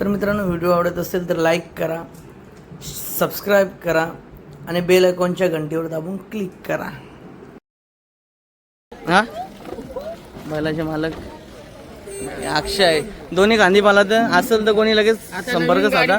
तर मित्रांनो व्हिडिओ आवडत असेल तर लाईक करा सबस्क्राईब करा आणि बेल आयकॉनच्या घंटीवर दाबून क्लिक करा. हा? बैलाचे मालक. अक्षय. आहे दोन्ही गांधी मला तर असेल तर कोणी लगेच संपर्क साधा.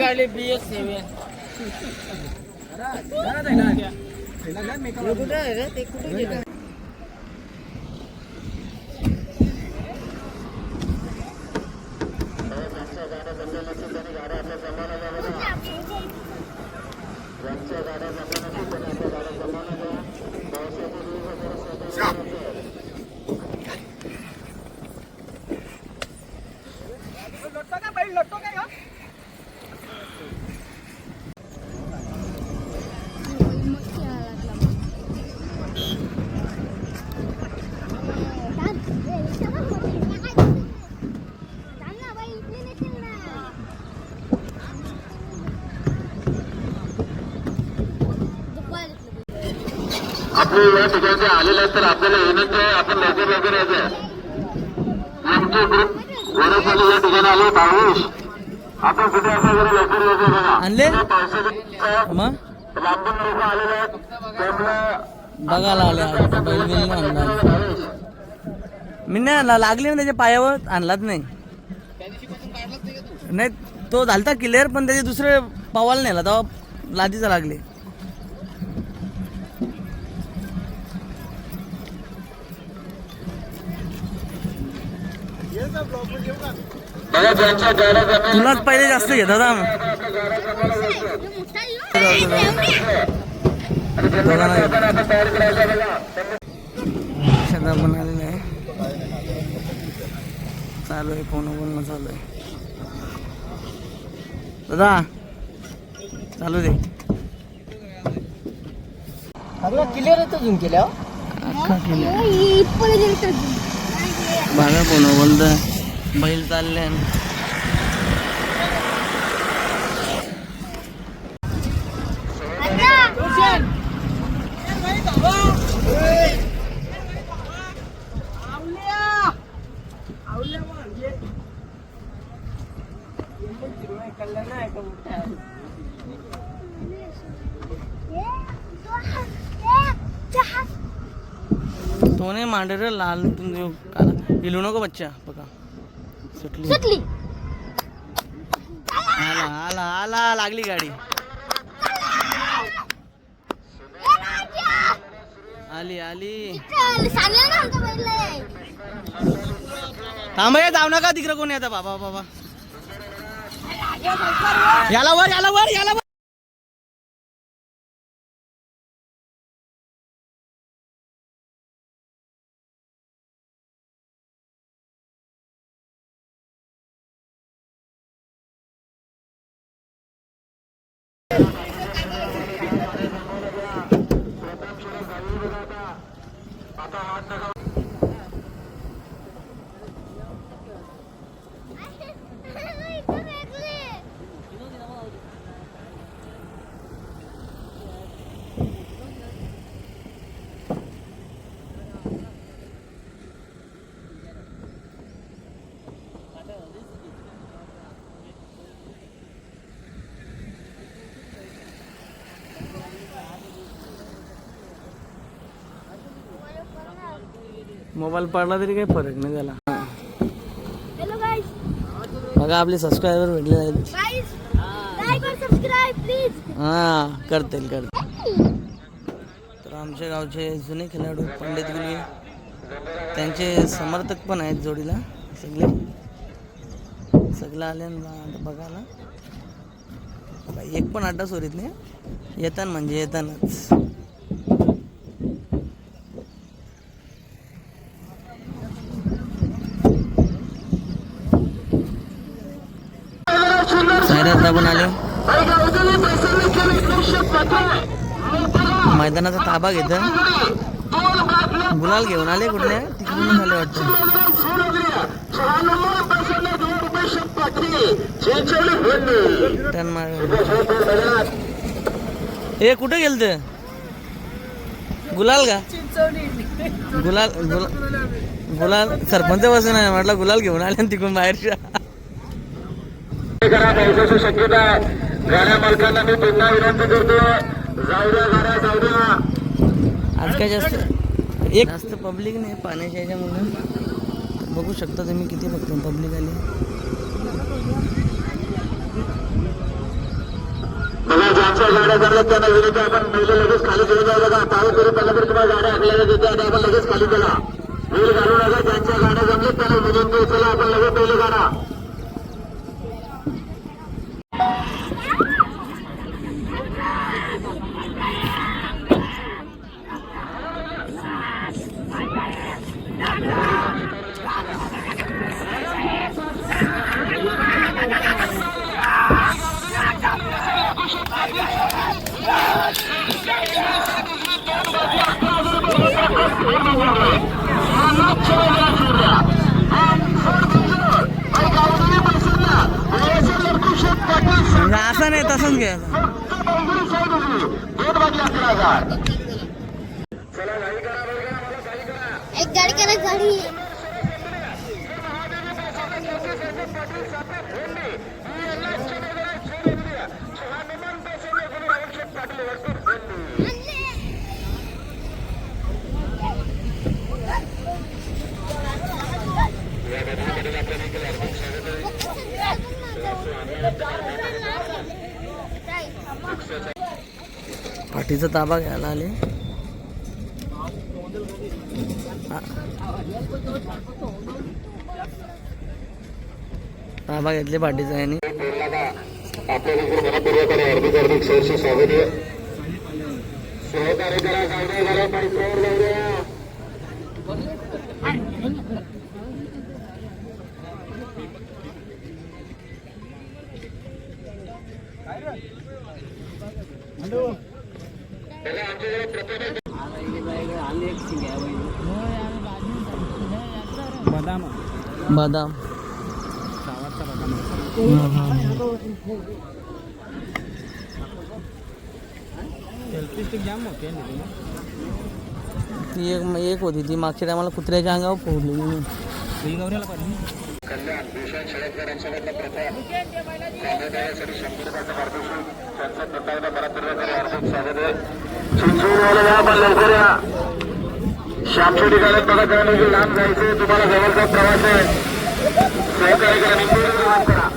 आपले या ठिकाणी आलेले आहेत तर आपल्याला विनंती आहे आपण लवकर लवकर यायचं आहे. आमचे ग्रुप वरखाली या ठिकाणी आले. बावीस आपण कुठे असं जरा लवकर यायचं बघा. पावसाचे लांबून लोक आलेले आहेत. त्यामुळे बघायला आले बैल मी नाही आणला लागली ना त्याच्या पायावर आणलाच नाही. नाही तो झालता क्लिअर पण त्याचे दुसरे पवाल नेला तेव्हा लादीचा लागले. तुलाच पहिले जास्त घेत होता दोघांना पण आलेलं आहे चालू आहे फोन बोलणं चालू आहे. दादा चालू दे. क्लिअर येतो झूम केल्यावर? बघा फोन बोलत बैल चालले तो नाही मांडर लाल तुम काला हिलू नको बच्चा। सुटली. सुटली. आला आला आला लागली गाडी. आली आली. थांब जाऊ नका तिकडे कोणी आता. बाबा बाबा. याला वर याला वर याला वर. आता हात नका मोबाईल पडला तरी काही फरक नाही झाला बघा आपले सबस्क्रायबर भेटले आहेत. गाईस लाईक और सबस्क्राइब प्लीज हा करतील करतील. तर आमच्या गावचे जुने खेळाडू पंडित गुली त्यांचे समर्थक पण आहेत जोडीला सगळे. सगळं आले बघायला. बघा, एक पण अड्डा सोरीत नाही. येताना म्हणजे येतानाच. सायरात पण आले मैदानाचा ताबा घेत. गुलाल घेऊन आले कुठल्या तिकडून झाले वाटत. मार ए कुठे गेलत? गुलाल का? गुलाल गुलाल गुलाल सरपंच बसून म्हटलं गुलाल घेऊन आले ना तिकडून बाहेरच्या करा पावसाची शक्यता गाड्या मालकांना मी पुन्हा विनंती करतो. जाऊ द्या गाड्या जाऊ द्या. आज काय जास्त एक जास्त पब्लिक नाही पाण्याच्या ह्याच्यामुळे बघू शकता तुम्ही किती फक्त पब्लिक आली. मला ज्यांच्या गाड्या जमल्या त्यांना विनंती आपण पहिले लगेच खाली घेऊन जाऊ बघा पाऊस जरी पडला तरी तुम्हाला गाड्या आपल्याला देते आणि आपण लगेच खाली गेला वेळ घालू नका ज्यांच्या गाड्या जमल्या त्यांना विनंती आहे, चला आपण लगेच पहिले गाडा म्हणजे असं नाही तसंच घ्यायचं दोन वाजले अकरा हजार चला गाडी करा बरं का, मला गाडी करा एक गाडी. पाठीचा ताबा घ्यायला आले हा. ताबा घेतले पाठीचा यांनी आपल्याला मनपूर्वक आणि हार्दिक हार्दिक सहर्ष स्वागत आहे सहकार्य करा सावधान करा पैशावर जाऊ द्या बदाम. ती एक एक होती ती. मागच्या टायमाला कुत्र्याच्या अंगावर फोडली. कल्याण भूषण शंभर रुपयाचं पारितोषिक स्वागत आहे या पण लवकर या श्यामच्या ठिकाणी बघा त्यामुळे लांब जायचे तुम्हाला जवळचा प्रवास आहे. सहकार्य करा निंबोली प्रवास करा.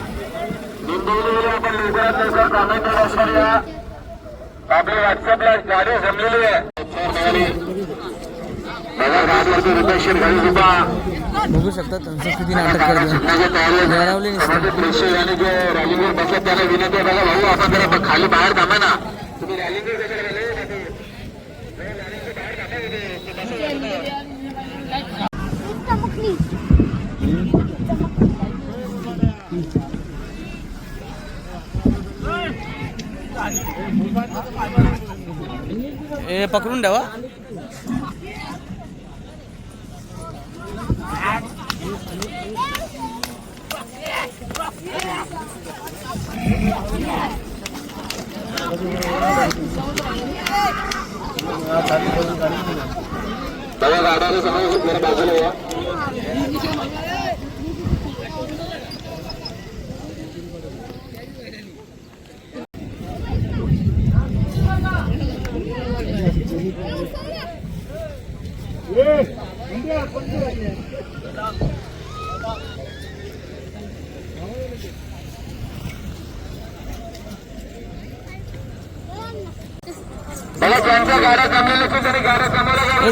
निंबोलीमध्ये आपण लवकरात लवकर कामेदार असणार या आपल्या व्हॉट्सअपला गाडी जमलेली आहे. बघा गाडीवरती रुपये गाडी रुपा बघू शकता त्यांचं किती नाटक करते समाजात प्रेक्षक आणि जे रॅलीवर बसतात त्याला विनंती आहे बघा भाऊ आपण जरा खाली बाहेर थांबा ना. तुम्ही रॅलीवर कशाला गेले? ए पकडून ठेवा बघा गाड्याला समोर जरा बाजूला या बघा ज्यांच्या गाड्या जमलेल्या असतील त्यांनी गाड्या जमवल्या का? ए,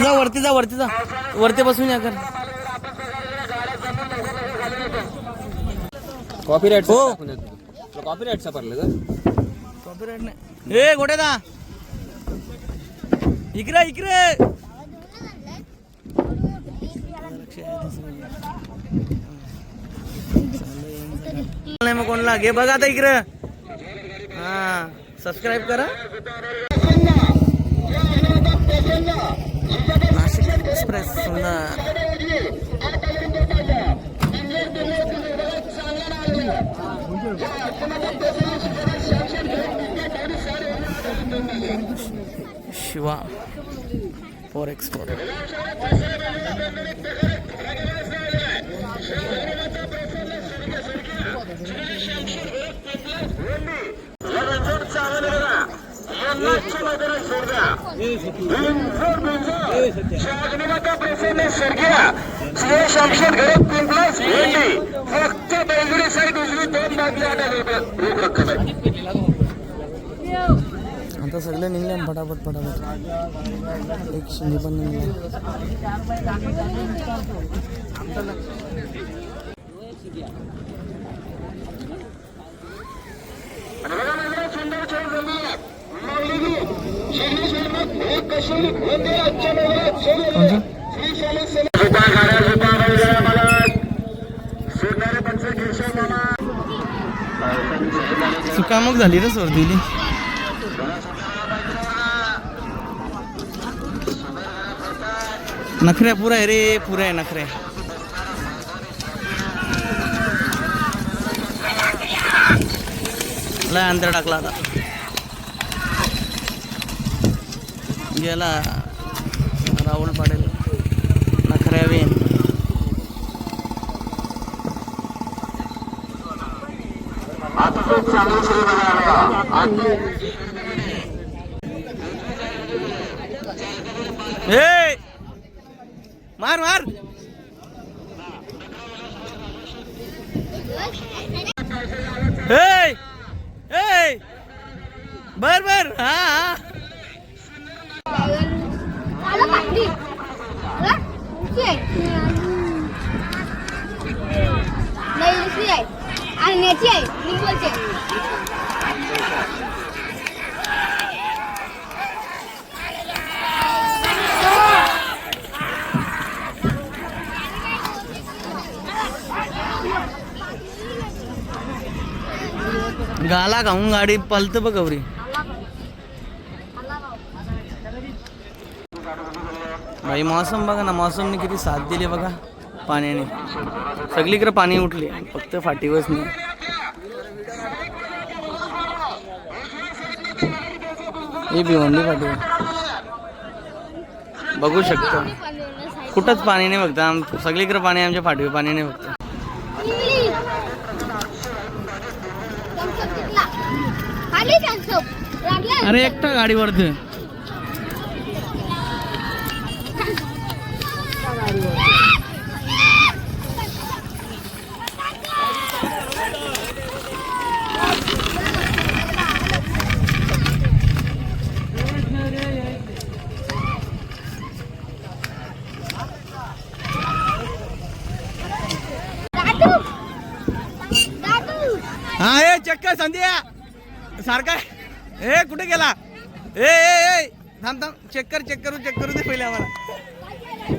जा वरती जा वरती जा. वरती बसून या कर. कॉपीराईट हो. कॉपीराईट सापडलं का? कॉपीराईट नाही. ए गोटे दा इकडे इकडे. नाही मग कोणला घे बघा आता इकडं. हा सबस्क्राईब करा. नाशिक एक्सप्रेस सुंदर शिवा. फॉर एक्सपोर्ट रणजित चांगले बघा यांनाची मैदानात सोड द्या बिनजोड बिनजोड शागनीमाता प्रसन्न स्वर्गीय श्री शमशेर घरात पिंपलास भेंडी फक्त बेंगुरी साईड उजवी दोन बाजू आठ हजार रुपये रोख रक्कम आहे आता सगळे निघले फटाफट फटाफट. एक शिंदे पण निघले. आणि बघा झाली रे सोडलेली नखऱ्या पुरा आहे रे पुरा आहे नखऱ्या लय अंतर टाकला आता गेला राहुल पाडेल। नखऱ्या वेन आता खूप चांगली सुरू बघा ए मार मार ए ए बर बर हा हा आला पाठी हा? दुसरी आहे. नाही दुसरी आहे आणण्याची आहे निकोलची आहे गाला खाऊन गाडी पलत बघ गौरी भाई मौसम बघा ना मौसमने किती साथ दिली बघा पाण्याने. सगळीकडे पाणी उठले फक्त फाटीवच नाही. ही भिवंडी फाटी बघू शकतो. कुठंच पाणी नाही बघता आम सगळीकडे पाणी आमच्या फाटीवर पाणी नाही बघतं इंग्लिश थम्सअप घेतला खाली थम्सअप लागला अरे एकटा गाडीवरती. हा ए चक्कर संध्या! सारखा. ए कुठे गेला? ए ए ए थांब थांब. चेक कर चेक करू चेक करू दे पहिले आम्हाला.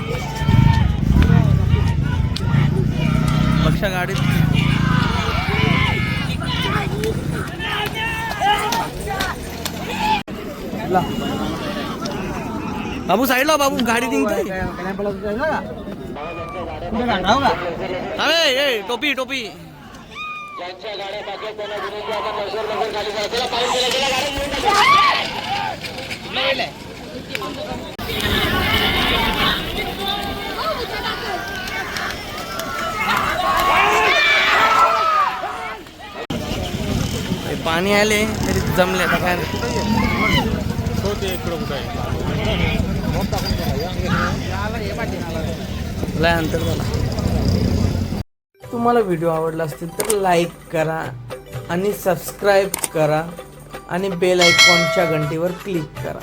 लक्ष गाडीत. बाबू साईडला बाबू गाडी निघते अरे ए टोपी टोपी ज्यांच्या गाड्या बाकी आहेत त्यांना विनंती आहे, आता नजर नजर खाली करा. चला, पाऊस गेला, गेला, गाड्या घेऊन टाका. हे पाणी आले तरी जमले आता काय नाही. लय अंतर झाला तुम्हाला व्हिडिओ आवडला असतील तर लाईक करा आणि सबस्क्राईब करा आणि बेल आयकॉनच्या घंटीवर क्लिक करा